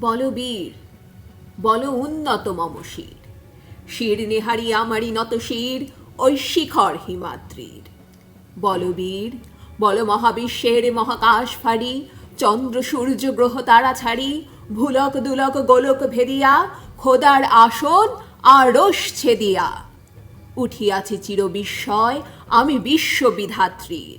বল বীর, বল উন্নত মম শির। শির নেহারি আমারি নত শির, ওই শিখর হিমাদ্রির। বল বীর, বল মহাবিশ্বের মহাকাশ ফাড়ি, চন্দ্র সূর্য গ্রহ তারা ছাড়ি, ভুলক দুলক গোলক ভেদিয়া, খোদার আসন আড়স ছেদিয়া। উঠিয়াছে চির বিস্ময় আমি বিশ্ববিধাত্রীর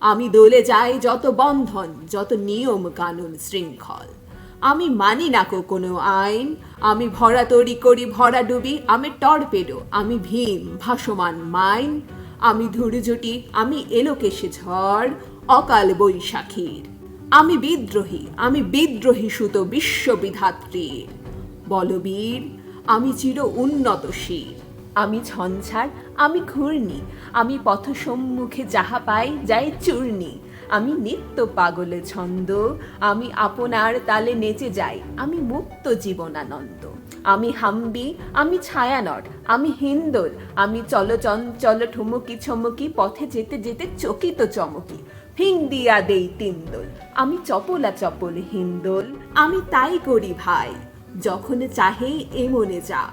আমি দোলে যাই যত বন্ধন, যত নিয়ম কানুন শৃঙ্খল। আমি মানি না কো কোনো আইন, আমি ভরা তরি করি, ভরা ডুবি, আমি টর্পেডো, আমি ভীম, ভাসমান মাইন। আমি ধূর্যটি আমি এলোকেশে ঝড়, অকাল বৈশাখীর। আমি বিদ্রোহী আমি বিদ্রোহী সুত বিশ্ববিধাত্রীর। বলবীর, আমি চির উন্নত শির আমি ঝঞ্ঝার, আমি ঘূর্ণি, আমি পথ সম্মুখে যাহা পাই যাই চূর্ণি। আমি নিত্য পাগলে ছন্দ, আমি আপনার তালে নেচে যাই, আমি মুক্ত জীবনানন্দ। আমি হাম্বি, আমি ছায়ানট, আমি হিন্দোল, আমি চলচঞ্চল ঠুমকি ছমকি, পথে যেতে যেতে চকিত চমকি। ফিং দিয়া দেই তিনদোল, আমি চপলা চপল হিন্দোল, আমি তাই করি ভাই, যখন চাহে এমনে যা।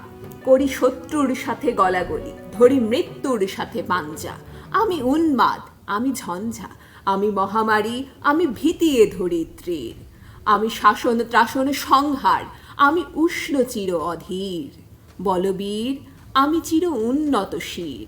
করি শত্রুর সাথে গলাগলি, ধরি মৃত্যুর সাথে পাঞ্জা। আমি উন্মাদ, আমি ঝঞ্ঝা, আমি মহামারী, আমি ভীতিয়ে ধরিত্রীর আমি শাসন ত্রাসন সংহার, আমি উষ্ণ চির অধীর। বলবীর, আমি চির উন্নত শির।